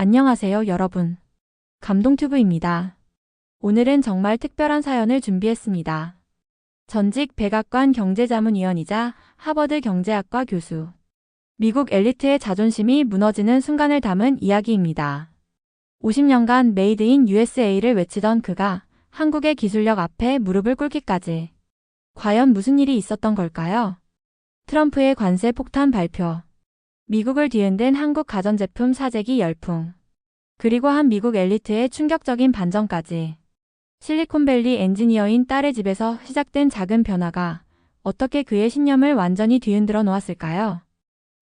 안녕하세요, 여러분. 감동튜브입니다. 오늘은 정말 특별한 사연을 준비했습니다. 전직 백악관 경제자문위원이자 하버드 경제학과 교수. 미국 엘리트의 자존심이 무너지는 순간을 담은 이야기입니다. 50년간 메이드 인 USA를 외치던 그가 한국의 기술력 앞에 무릎을 꿇기까지. 과연 무슨 일이 있었던 걸까요? 트럼프의 관세 폭탄 발표. 미국을 뒤흔든 한국 가전제품 사재기 열풍. 그리고 한 미국 엘리트의 충격적인 반전까지. 실리콘밸리 엔지니어인 딸의 집에서 시작된 작은 변화가 어떻게 그의 신념을 완전히 뒤흔들어 놓았을까요?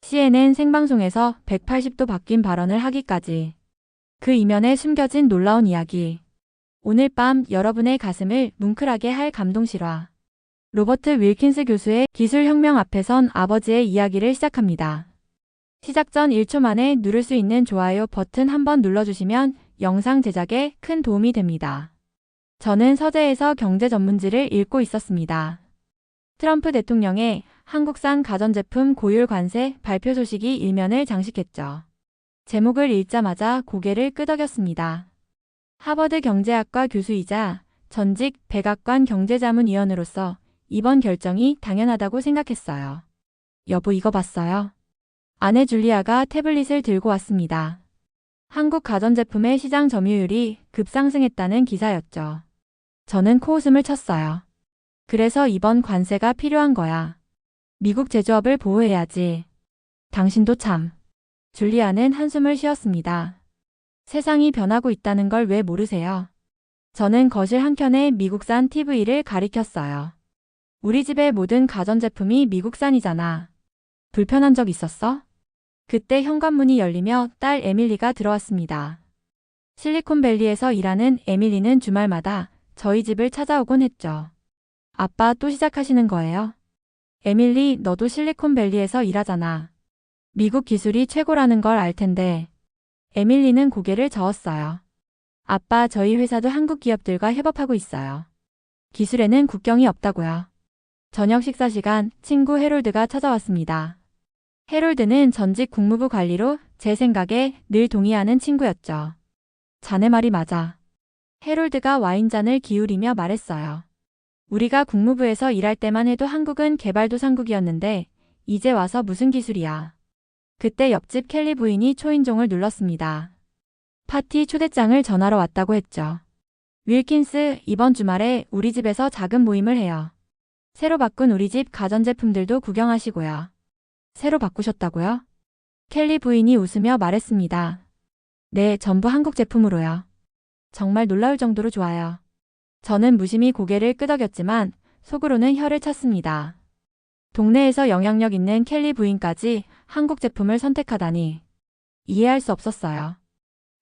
CNN 생방송에서 180도 바뀐 발언을 하기까지. 그 이면에 숨겨진 놀라운 이야기. 오늘 밤 여러분의 가슴을 뭉클하게 할 감동 실화. 로버트 윌킨스 교수의 기술혁명 앞에 선 아버지의 이야기를 시작합니다. 시작 전 1초 만에 누를 수 있는 좋아요 버튼 한번 눌러주시면 영상 제작에 큰 도움이 됩니다. 저는 서재에서 경제 전문지를 읽고 있었습니다. 트럼프 대통령의 한국산 가전제품 고율 관세 발표 소식이 일면을 장식했죠. 제목을 읽자마자 고개를 끄덕였습니다. 하버드 경제학과 교수이자 전직 백악관 경제자문위원으로서 이번 결정이 당연하다고 생각했어요. 여보 이거 봤어요? 아내 줄리아가 태블릿을 들고 왔습니다. 한국 가전제품의 시장 점유율이 급상승했다는 기사였죠. 저는 코웃음을 쳤어요. 그래서 이번 관세가 필요한 거야. 미국 제조업을 보호해야지. 당신도 참. 줄리아는 한숨을 쉬었습니다. 세상이 변하고 있다는 걸 왜 모르세요? 저는 거실 한켠에 미국산 TV를 가리켰어요. 우리 집의 모든 가전제품이 미국산이잖아. 불편한 적 있었어? 그때 현관문이 열리며 딸 에밀리가 들어왔습니다. 실리콘밸리에서 일하는 에밀리는 주말마다 저희 집을 찾아오곤 했죠. 아빠 또 시작하시는 거예요? 에밀리, 너도 실리콘밸리에서 일하잖아. 미국 기술이 최고라는 걸 알 텐데. 에밀리는 고개를 저었어요. 아빠, 저희 회사도 한국 기업들과 협업하고 있어요. 기술에는 국경이 없다고요. 저녁 식사 시간 친구 해롤드가 찾아왔습니다. 해롤드는 전직 국무부 관리로 제 생각에 늘 동의하는 친구였죠. 자네 말이 맞아. 해롤드가 와인잔을 기울이며 말했어요. 우리가 국무부에서 일할 때만 해도 한국은 개발도상국이었는데 이제 와서 무슨 기술이야. 그때 옆집 켈리 부인이 초인종을 눌렀습니다. 파티 초대장을 전하러 왔다고 했죠. 윌킨스, 이번 주말에 우리 집에서 작은 모임을 해요. 새로 바꾼 우리 집 가전제품들도 구경하시고요. 새로 바꾸셨다고요? 켈리 부인이 웃으며 말했습니다. 네, 전부 한국 제품으로요. 정말 놀라울 정도로 좋아요. 저는 무심히 고개를 끄덕였지만 속으로는 혀를 찼습니다. 동네에서 영향력 있는 켈리 부인까지 한국 제품을 선택하다니 이해할 수 없었어요.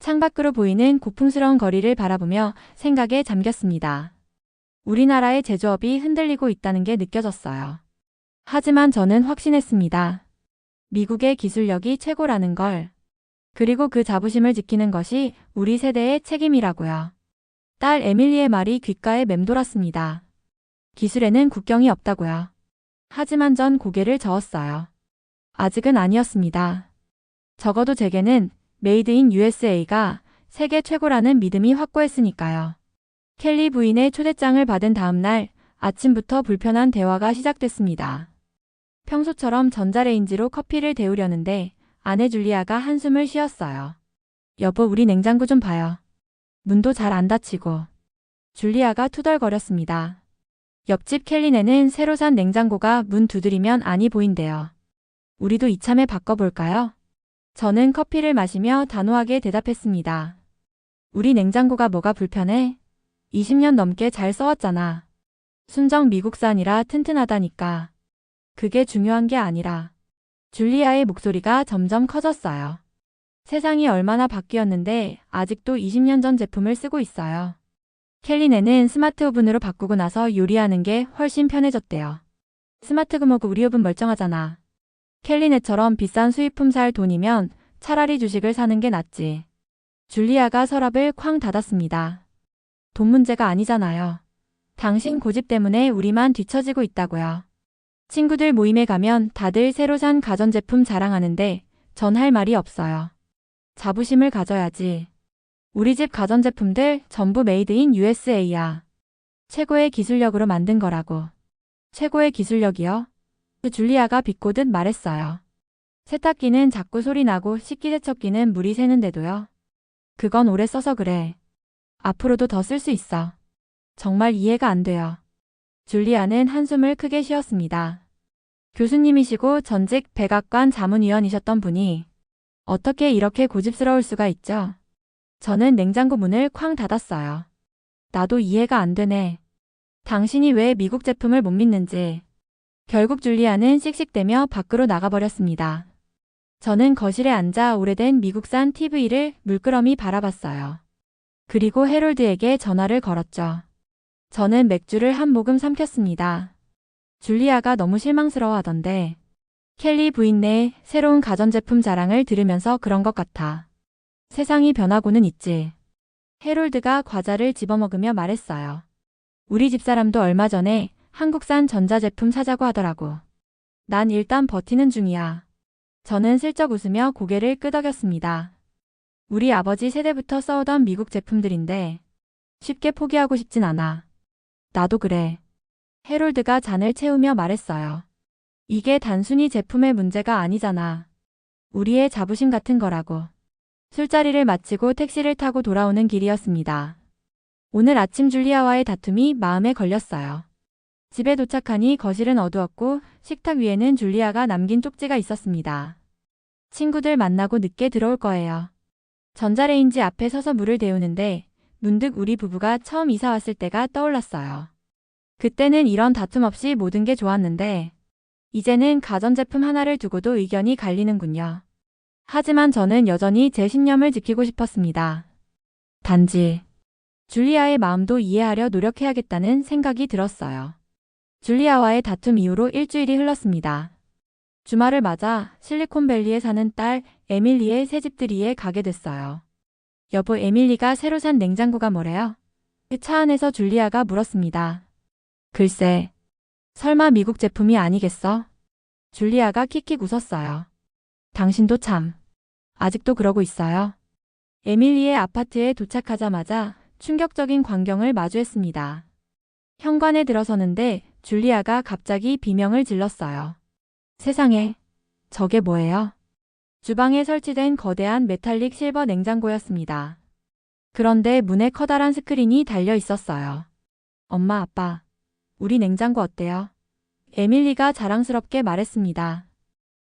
창밖으로 보이는 고풍스러운 거리를 바라보며 생각에 잠겼습니다. 우리나라의 제조업이 흔들리고 있다는 게 느껴졌어요. 하지만 저는 확신했습니다. 미국의 기술력이 최고라는 걸. 그리고 그 자부심을 지키는 것이 우리 세대의 책임이라고요. 딸 에밀리의 말이 귓가에 맴돌았습니다. 기술에는 국경이 없다고요. 하지만 전 고개를 저었어요. 아직은 아니었습니다. 적어도 제게는 메이드 인 USA가 세계 최고라는 믿음이 확고했으니까요. 켈리 부인의 초대장을 받은 다음 날 아침부터 불편한 대화가 시작됐습니다. 평소처럼 전자레인지로 커피를 데우려는데 아내 줄리아가 한숨을 쉬었어요. 여보, 우리 냉장고 좀 봐요. 문도 잘 안 닫히고. 줄리아가 투덜거렸습니다. 옆집 켈리네는 새로 산 냉장고가 문 두드리면 안이 보인대요. 우리도 이참에 바꿔볼까요? 저는 커피를 마시며 단호하게 대답했습니다. 우리 냉장고가 뭐가 불편해? 20년 넘게 잘 써왔잖아. 순정 미국산이라 튼튼하다니까. 그게 중요한 게 아니라. 줄리아의 목소리가 점점 커졌어요. 세상이 얼마나 바뀌었는데 아직도 20년 전 제품을 쓰고 있어요. 켈리네는 스마트 오븐으로 바꾸고 나서 요리하는 게 훨씬 편해졌대요. 스마트 금호고 우리 오븐 멀쩡하잖아. 켈리네처럼 비싼 수입품 살 돈이면 차라리 주식을 사는 게 낫지. 줄리아가 서랍을 쾅 닫았습니다. 돈 문제가 아니잖아요. 당신 고집 때문에 우리만 뒤처지고 있다고요. 친구들 모임에 가면 다들 새로 산 가전제품 자랑하는데 전 할 말이 없어요. 자부심을 가져야지. 우리 집 가전제품들 전부 메이드 인 USA야. 최고의 기술력으로 만든 거라고. 최고의 기술력이요? 그 줄리아가 비꼬듯 말했어요. 세탁기는 자꾸 소리 나고 식기세척기는 물이 새는데도요. 그건 오래 써서 그래. 앞으로도 더 쓸 수 있어. 정말 이해가 안 돼요. 줄리아는 한숨을 크게 쉬었습니다. 교수님이시고 전직 백악관 자문위원이셨던 분이 어떻게 이렇게 고집스러울 수가 있죠? 저는 냉장고 문을 쾅 닫았어요. 나도 이해가 안 되네. 당신이 왜 미국 제품을 못 믿는지. 결국 줄리아는 씩씩대며 밖으로 나가버렸습니다. 저는 거실에 앉아 오래된 미국산 TV를 물끄러미 바라봤어요. 그리고 해롤드에게 전화를 걸었죠. 저는 맥주를 한 모금 삼켰습니다. 줄리아가 너무 실망스러워 하던데, 켈리 부인네 새로운 가전제품 자랑을 들으면서 그런 것 같아. 세상이 변하고는 있지. 해롤드가 과자를 집어먹으며 말했어요. 우리 집사람도 얼마 전에 한국산 전자제품 사자고 하더라고. 난 일단 버티는 중이야. 저는 슬쩍 웃으며 고개를 끄덕였습니다. 우리 아버지 세대부터 써오던 미국 제품들인데 쉽게 포기하고 싶진 않아. 나도 그래. 해롤드가 잔을 채우며 말했어요. 이게 단순히 제품의 문제가 아니잖아. 우리의 자부심 같은 거라고. 술자리를 마치고 택시를 타고 돌아오는 길이었습니다. 오늘 아침 줄리아와의 다툼이 마음에 걸렸어요. 집에 도착하니 거실은 어두웠고 식탁 위에는 줄리아가 남긴 쪽지가 있었습니다. 친구들 만나고 늦게 들어올 거예요. 전자레인지 앞에 서서 물을 데우는데 문득 우리 부부가 처음 이사 왔을 때가 떠올랐어요. 그때는 이런 다툼 없이 모든 게 좋았는데 이제는 가전제품 하나를 두고도 의견이 갈리는군요. 하지만 저는 여전히 제 신념을 지키고 싶었습니다. 단지 줄리아의 마음도 이해하려 노력해야겠다는 생각이 들었어요. 줄리아와의 다툼 이후로 일주일이 흘렀습니다. 주말을 맞아 실리콘밸리에 사는 딸 에밀리의 새집들이에 가게 됐어요. 여보 에밀리가 새로 산 냉장고가 뭐래요? 그 차 안에서 줄리아가 물었습니다. 글쎄, 설마 미국 제품이 아니겠어? 줄리아가 킥킥 웃었어요. 당신도 참, 아직도 그러고 있어요. 에밀리의 아파트에 도착하자마자 충격적인 광경을 마주했습니다. 현관에 들어서는데 줄리아가 갑자기 비명을 질렀어요. 세상에, 저게 뭐예요? 주방에 설치된 거대한 메탈릭 실버 냉장고였습니다. 그런데 문에 커다란 스크린이 달려 있었어요. 엄마, 아빠, 우리 냉장고 어때요? 에밀리가 자랑스럽게 말했습니다.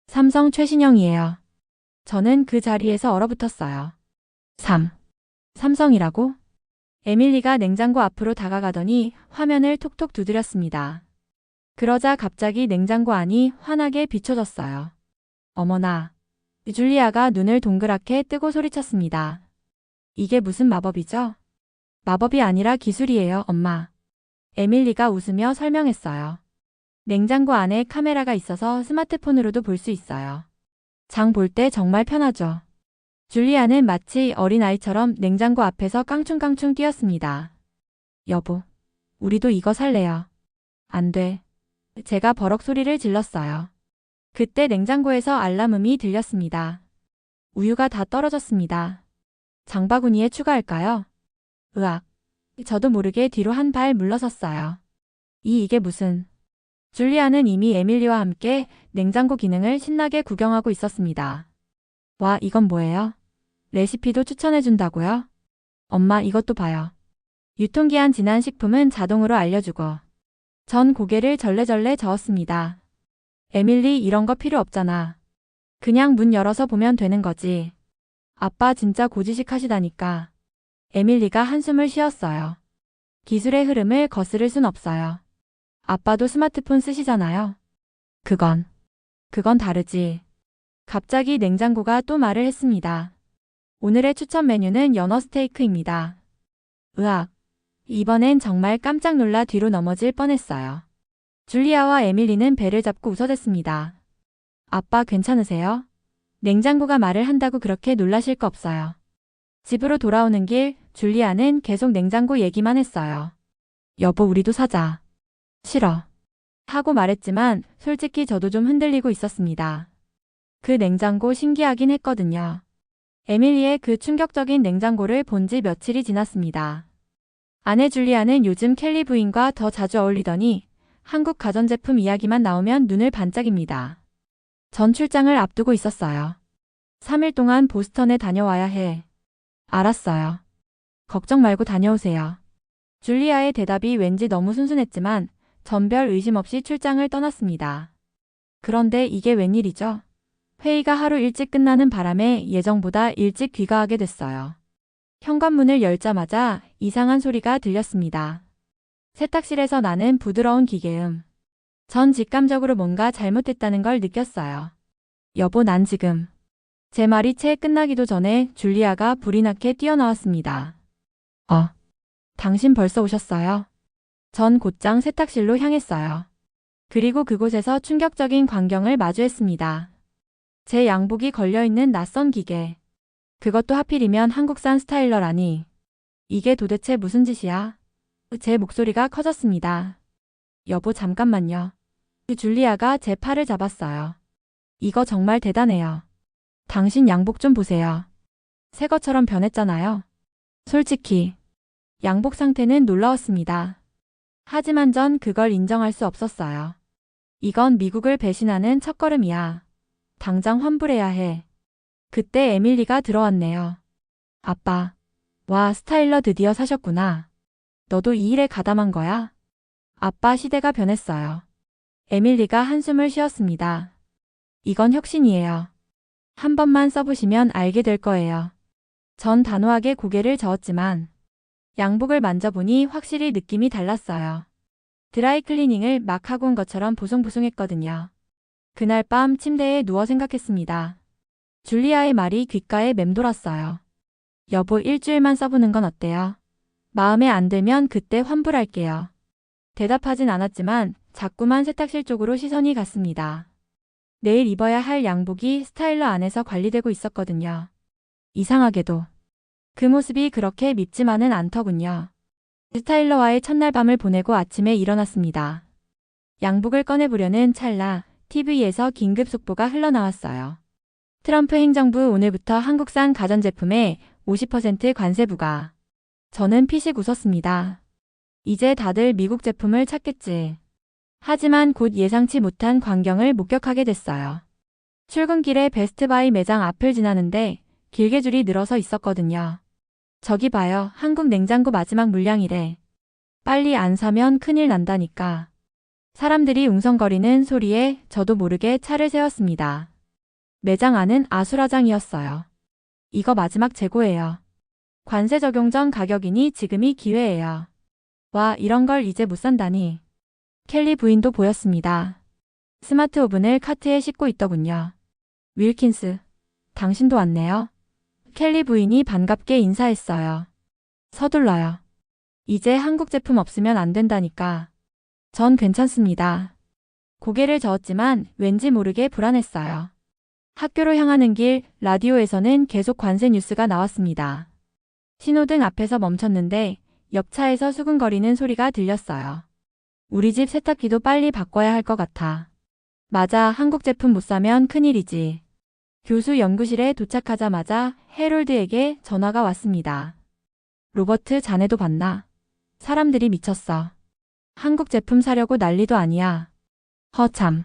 삼성 최신형이에요. 저는 그 자리에서 얼어붙었어요. 3. 삼성이라고? 에밀리가 냉장고 앞으로 다가가더니 화면을 톡톡 두드렸습니다. 그러자 갑자기 냉장고 안이 환하게 비춰졌어요. 어머나. 줄리아가 눈을 동그랗게 뜨고 소리쳤습니다. 이게 무슨 마법이죠? 마법이 아니라 기술이에요, 엄마. 에밀리가 웃으며 설명했어요. 냉장고 안에 카메라가 있어서 스마트폰으로도 볼 수 있어요. 장 볼 때 정말 편하죠. 줄리아는 마치 어린아이처럼 냉장고 앞에서 깡충깡충 뛰었습니다. 여보, 우리도 이거 살래요. 안 돼. 제가 버럭 소리를 질렀어요. 그때 냉장고에서 알람음이 들렸습니다. 우유가 다 떨어졌습니다. 장바구니에 추가할까요? 으악. 저도 모르게 뒤로 한 발 물러섰어요. 이 이게 무슨. 줄리아는 이미 에밀리와 함께 냉장고 기능을 신나게 구경하고 있었습니다. 와, 이건 뭐예요? 레시피도 추천해준다고요? 엄마, 이것도 봐요. 유통기한 지난 식품은 자동으로 알려주고. 전 고개를 절레절레 저었습니다. 에밀리, 이런 거 필요 없잖아. 그냥 문 열어서 보면 되는 거지. 아빠 진짜 고지식 하시다니까. 에밀리가 한숨을 쉬었어요. 기술의 흐름을 거스를 순 없어요. 아빠도 스마트폰 쓰시잖아요. 그건, 그건 다르지. 갑자기 냉장고가 또 말을 했습니다. 오늘의 추천 메뉴는 연어 스테이크입니다. 으악. 이번엔 정말 깜짝 놀라 뒤로 넘어질 뻔했어요. 줄리아와 에밀리는 배를 잡고 웃어댔습니다. 아빠 괜찮으세요? 냉장고가 말을 한다고 그렇게 놀라실 거 없어요. 집으로 돌아오는 길, 줄리아는 계속 냉장고 얘기만 했어요. 여보, 우리도 사자. 싫어. 하고 말했지만 솔직히 저도 좀 흔들리고 있었습니다. 그 냉장고 신기하긴 했거든요. 에밀리의 그 충격적인 냉장고를 본 지 며칠이 지났습니다. 아내 줄리아는 요즘 켈리 부인과 더 자주 어울리더니 한국 가전제품 이야기만 나오면 눈을 반짝입니다. 전 출장을 앞두고 있었어요. 3일 동안 보스턴에 다녀와야 해. 알았어요. 걱정 말고 다녀오세요. 줄리아의 대답이 왠지 너무 순순했지만 전별 의심 없이 출장을 떠났습니다. 그런데 이게 웬일이죠? 회의가 하루 일찍 끝나는 바람에 예정보다 일찍 귀가하게 됐어요. 현관문을 열자마자 이상한 소리가 들렸습니다. 세탁실에서 나는 부드러운 기계음. 전 직감적으로 뭔가 잘못됐다는 걸 느꼈어요. 여보, 난 지금. 제 말이 채 끝나기도 전에 줄리아가 불이 나게 뛰어나왔습니다. 어. 당신 벌써 오셨어요? 전 곧장 세탁실로 향했어요. 그리고 그곳에서 충격적인 광경을 마주했습니다. 제 양복이 걸려있는 낯선 기계. 그것도 하필이면 한국산 스타일러라니. 이게 도대체 무슨 짓이야? 제 목소리가 커졌습니다. 여보 잠깐만요. 줄리아가 제 팔을 잡았어요. 이거 정말 대단해요. 당신 양복 좀 보세요. 새 것처럼 변했잖아요. 솔직히 양복 상태는 놀라웠습니다. 하지만 전 그걸 인정할 수 없었어요. 이건 미국을 배신하는 첫걸음이야. 당장 환불해야 해. 그때 에밀리가 들어왔네요. 아빠. 와, 스타일러 드디어 사셨구나. 너도 이 일에 가담한 거야? 아빠 시대가 변했어요. 에밀리가 한숨을 쉬었습니다. 이건 혁신이에요. 한 번만 써보시면 알게 될 거예요. 전 단호하게 고개를 저었지만 양복을 만져보니 확실히 느낌이 달랐어요. 드라이 클리닝을 막 하고 온 것처럼 보송보송했거든요. 그날 밤 침대에 누워 생각했습니다. 줄리아의 말이 귓가에 맴돌았어요. 여보 일주일만 써보는 건 어때요? 마음에 안 들면 그때 환불할게요. 대답하진 않았지만 자꾸만 세탁실 쪽으로 시선이 갔습니다. 내일 입어야 할 양복이 스타일러 안에서 관리되고 있었거든요. 이상하게도 그 모습이 그렇게 밉지만은 않더군요. 스타일러와의 첫날 밤을 보내고 아침에 일어났습니다. 양복을 꺼내보려는 찰나 TV에서 긴급 속보가 흘러나왔어요. 트럼프 행정부 오늘부터 한국산 가전제품에 50% 관세 부과. 저는 피식 웃었습니다. 이제 다들 미국 제품을 찾겠지. 하지만 곧 예상치 못한 광경을 목격하게 됐어요. 출근길에 베스트바이 매장 앞을 지나는데 길게 줄이 늘어서 있었거든요. 저기 봐요. 한국 냉장고 마지막 물량이래. 빨리 안 사면 큰일 난다니까. 사람들이 웅성거리는 소리에 저도 모르게 차를 세웠습니다. 매장 안은 아수라장이었어요. 이거 마지막 재고예요. 관세 적용 전 가격이니 지금이 기회예요. 와, 이런 걸 이제 못 산다니. 켈리 부인도 보였습니다. 스마트 오븐을 카트에 싣고 있더군요. 윌킨스, 당신도 왔네요. 켈리 부인이 반갑게 인사했어요. 서둘러요. 이제 한국 제품 없으면 안 된다니까. 전 괜찮습니다. 고개를 저었지만 왠지 모르게 불안했어요. 학교로 향하는 길 라디오에서는 계속 관세 뉴스가 나왔습니다. 신호등 앞에서 멈췄는데 옆차에서 수근거리는 소리가 들렸어요. 우리 집 세탁기도 빨리 바꿔야 할 것 같아. 맞아, 한국 제품 못 사면 큰일이지. 교수 연구실에 도착하자마자 해롤드에게 전화가 왔습니다. 로버트 자네도 봤나? 사람들이 미쳤어. 한국 제품 사려고 난리도 아니야. 허참.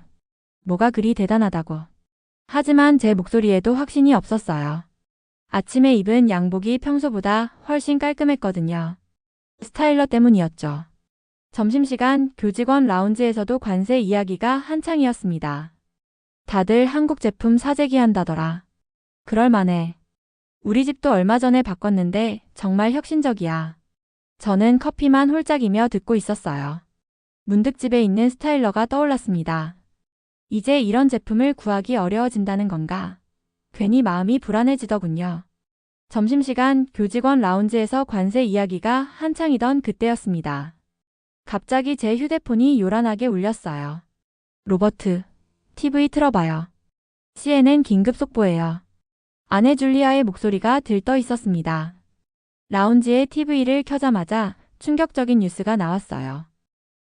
뭐가 그리 대단하다고. 하지만 제 목소리에도 확신이 없었어요. 아침에 입은 양복이 평소보다 훨씬 깔끔했거든요. 스타일러 때문이었죠. 점심시간 교직원 라운지에서도 관세 이야기가 한창이었습니다. 다들 한국 제품 사재기 한다더라. 그럴만해. 우리 집도 얼마 전에 바꿨는데 정말 혁신적이야. 저는 커피만 홀짝이며 듣고 있었어요. 문득 집에 있는 스타일러가 떠올랐습니다. 이제 이런 제품을 구하기 어려워진다는 건가? 괜히 마음이 불안해지더군요. 점심시간 교직원 라운지에서 관세 이야기가 한창이던 그때였습니다. 갑자기 제 휴대폰이 요란하게 울렸어요. 로버트, TV 틀어봐요. CNN 긴급 속보예요. 아내 줄리아의 목소리가 들떠 있었습니다. 라운지에 TV를 켜자마자 충격적인 뉴스가 나왔어요.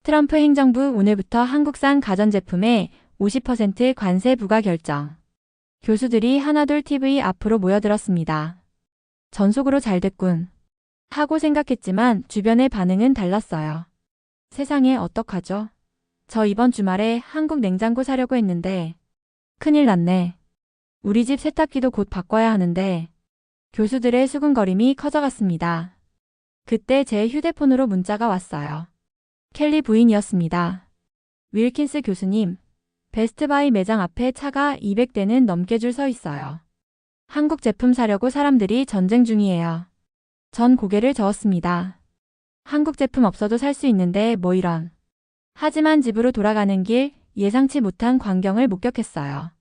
트럼프 행정부 오늘부터 한국산 가전제품에 50% 관세 부과 결정. 교수들이 하나둘 TV 앞으로 모여들었습니다. 전속으로 잘 됐군. 하고 생각했지만 주변의 반응은 달랐어요. 세상에 어떡하죠? 저 이번 주말에 한국 냉장고 사려고 했는데 큰일 났네. 우리 집 세탁기도 곧 바꿔야 하는데 교수들의 수근거림이 커져갔습니다. 그때 제 휴대폰으로 문자가 왔어요. 켈리 부인이었습니다. 윌킨스 교수님, 베스트바이 매장 앞에 차가 200대는 넘게 줄 서 있어요. 한국 제품 사려고 사람들이 전쟁 중이에요. 전 고개를 저었습니다. 한국 제품 없어도 살 수 있는데 뭐 이런. 하지만 집으로 돌아가는 길 예상치 못한 광경을 목격했어요.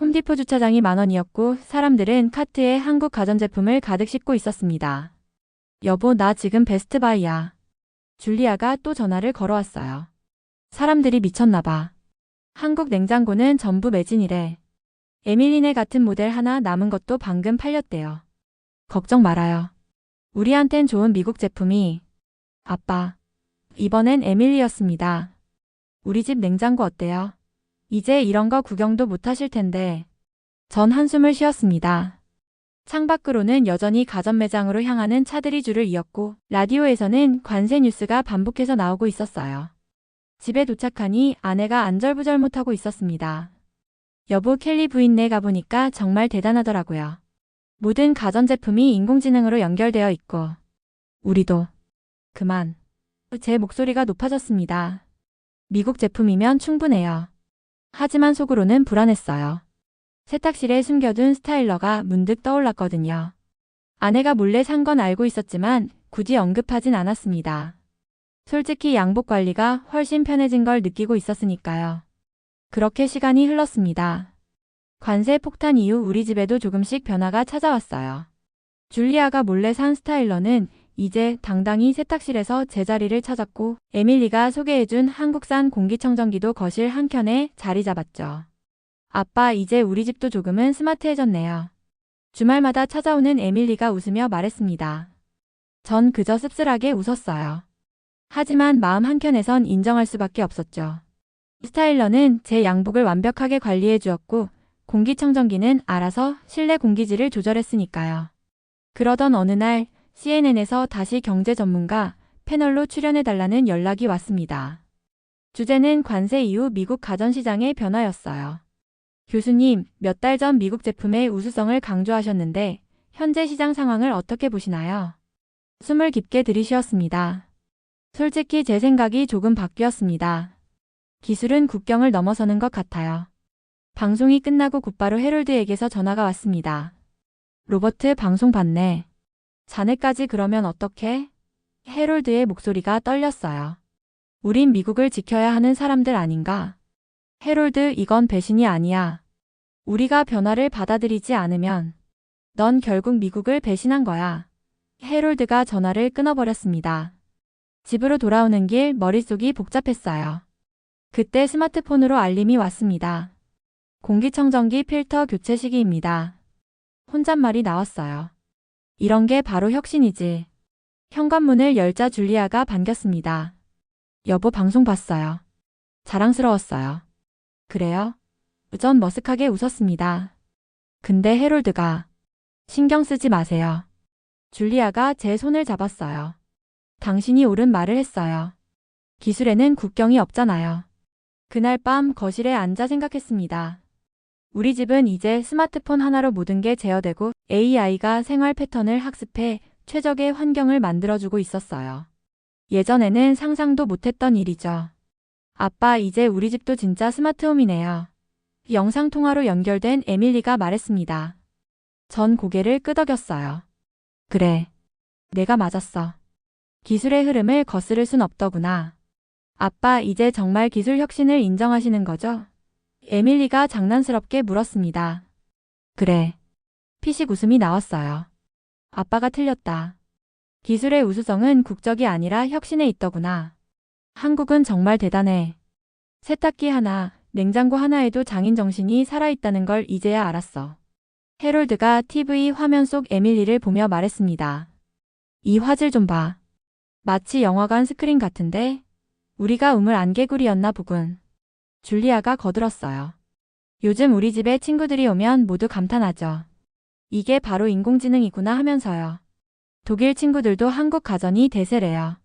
홈디포 주차장이 만 원이었고 사람들은 카트에 한국 가전제품을 가득 싣고 있었습니다. 여보, 나 지금 베스트바이야. 줄리아가 또 전화를 걸어왔어요. 사람들이 미쳤나봐. 한국 냉장고는 전부 매진이래. 에밀리네 같은 모델 하나 남은 것도 방금 팔렸대요. 걱정 말아요. 우리한텐 좋은 미국 제품이. 아빠. 이번엔 에밀리였습니다. 우리 집 냉장고 어때요? 이제 이런 거 구경도 못 하실 텐데. 전 한숨을 쉬었습니다. 창밖으로는 여전히 가전 매장으로 향하는 차들이 줄을 이었고, 라디오에서는 관세 뉴스가 반복해서 나오고 있었어요. 집에 도착하니 아내가 안절부절 못하고 있었습니다. 여보 켈리 부인네 가보니까 정말 대단하더라고요. 모든 가전제품이 인공지능으로 연결되어 있고, 우리도. 그만. 제 목소리가 높아졌습니다. 미국 제품이면 충분해요. 하지만 속으로는 불안했어요. 세탁실에 숨겨둔 스타일러가 문득 떠올랐거든요. 아내가 몰래 산 건 알고 있었지만 굳이 언급하진 않았습니다. 솔직히 양복 관리가 훨씬 편해진 걸 느끼고 있었으니까요. 그렇게 시간이 흘렀습니다. 관세 폭탄 이후 우리 집에도 조금씩 변화가 찾아왔어요. 줄리아가 몰래 산 스타일러는 이제 당당히 세탁실에서 제자리를 찾았고 에밀리가 소개해준 한국산 공기청정기도 거실 한켠에 자리 잡았죠. 아빠 이제 우리 집도 조금은 스마트해졌네요. 주말마다 찾아오는 에밀리가 웃으며 말했습니다. 전 그저 씁쓸하게 웃었어요. 하지만 마음 한켠에선 인정할 수밖에 없었죠. 스타일러는 제 양복을 완벽하게 관리해 주었고 공기청정기는 알아서 실내 공기질을 조절했으니까요. 그러던 어느 날 CNN에서 다시 경제 전문가 패널로 출연해달라는 연락이 왔습니다. 주제는 관세 이후 미국 가전시장의 변화였어요. 교수님, 몇 달 전 미국 제품의 우수성을 강조하셨는데 현재 시장 상황을 어떻게 보시나요? 숨을 깊게 들이쉬었습니다. 솔직히 제 생각이 조금 바뀌었습니다. 기술은 국경을 넘어서는 것 같아요. 방송이 끝나고 곧바로 헤롤드에게서 전화가 왔습니다. 로버트 방송 봤네. 자네까지 그러면 어떡해? 헤롤드의 목소리가 떨렸어요. 우린 미국을 지켜야 하는 사람들 아닌가? 헤롤드 이건 배신이 아니야. 우리가 변화를 받아들이지 않으면 넌 결국 미국을 배신한 거야. 헤롤드가 전화를 끊어버렸습니다. 집으로 돌아오는 길 머릿속이 복잡했어요. 그때 스마트폰으로 알림이 왔습니다. 공기청정기 필터 교체 시기입니다. 혼잣말이 나왔어요. 이런 게 바로 혁신이지. 현관문을 열자 줄리아가 반겼습니다. 여보 방송 봤어요. 자랑스러웠어요. 그래요? 전 머쓱하게 웃었습니다. 근데 헤롤드가 신경 쓰지 마세요. 줄리아가 제 손을 잡았어요. 당신이 옳은 말을 했어요. 기술에는 국경이 없잖아요. 그날 밤 거실에 앉아 생각했습니다. 우리 집은 이제 스마트폰 하나로 모든 게 제어되고 AI가 생활 패턴을 학습해 최적의 환경을 만들어주고 있었어요. 예전에는 상상도 못했던 일이죠. 아빠, 이제 우리 집도 진짜 스마트홈이네요. 영상통화로 연결된 에밀리가 말했습니다. 전 고개를 끄덕였어요. 그래. 내가 맞았어. 기술의 흐름을 거스를 순 없더구나. 아빠, 이제 정말 기술 혁신을 인정하시는 거죠? 에밀리가 장난스럽게 물었습니다. 그래. 피식 웃음이 나왔어요. 아빠가 틀렸다. 기술의 우수성은 국적이 아니라 혁신에 있더구나. 한국은 정말 대단해. 세탁기 하나, 냉장고 하나에도 장인 정신이 살아있다는 걸 이제야 알았어. 헤롤드가 TV 화면 속 에밀리를 보며 말했습니다. 이 화질 좀 봐. 마치 영화관 스크린 같은데? 우리가 우물 안개구리였나 보군. 줄리아가 거들었어요. 요즘 우리 집에 친구들이 오면 모두 감탄하죠. 이게 바로 인공지능이구나 하면서요. 독일 친구들도 한국 가전이 대세래요.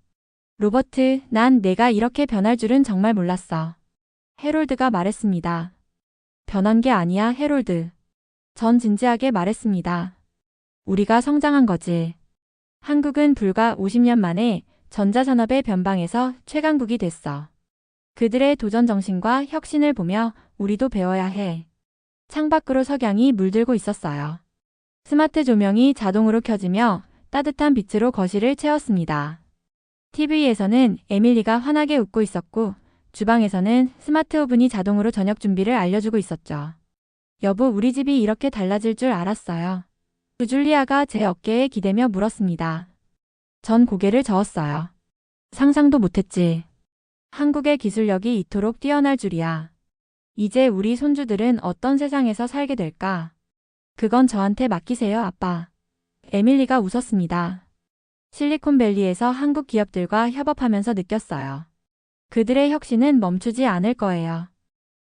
로버트, 난 내가 이렇게 변할 줄은 정말 몰랐어. 해롤드가 말했습니다. 변한 게 아니야, 해롤드. 전 진지하게 말했습니다. 우리가 성장한 거지. 한국은 불과 50년 만에 전자산업의 변방에서 최강국이 됐어. 그들의 도전 정신과 혁신을 보며 우리도 배워야 해. 창밖으로 석양이 물들고 있었어요. 스마트 조명이 자동으로 켜지며 따뜻한 빛으로 거실을 채웠습니다. TV에서는 에밀리가 환하게 웃고 있었고 주방에서는 스마트 오븐이 자동으로 저녁 준비를 알려주고 있었죠. 여보, 우리 집이 이렇게 달라질 줄 알았어요. 주줄리아가 제 어깨에 기대며 물었습니다. 전 고개를 저었어요. 상상도 못했지. 한국의 기술력이 이토록 뛰어날 줄이야. 이제 우리 손주들은 어떤 세상에서 살게 될까? 그건 저한테 맡기세요, 아빠. 에밀리가 웃었습니다. 실리콘밸리에서 한국 기업들과 협업하면서 느꼈어요. 그들의 혁신은 멈추지 않을 거예요.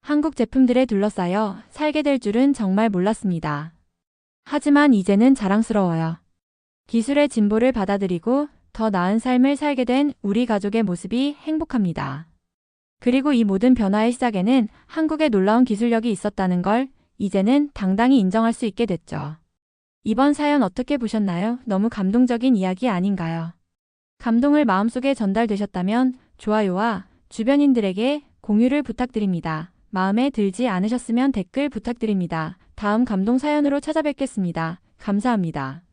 한국 제품들에 둘러싸여 살게 될 줄은 정말 몰랐습니다. 하지만 이제는 자랑스러워요. 기술의 진보를 받아들이고 더 나은 삶을 살게 된 우리 가족의 모습이 행복합니다. 그리고 이 모든 변화의 시작에는 한국의 놀라운 기술력이 있었다는 걸 이제는 당당히 인정할 수 있게 됐죠. 이번 사연 어떻게 보셨나요? 너무 감동적인 이야기 아닌가요? 감동을 마음속에 전달되셨다면 좋아요와 주변인들에게 공유를 부탁드립니다. 마음에 들지 않으셨으면 댓글 부탁드립니다. 다음 감동 사연으로 찾아뵙겠습니다. 감사합니다.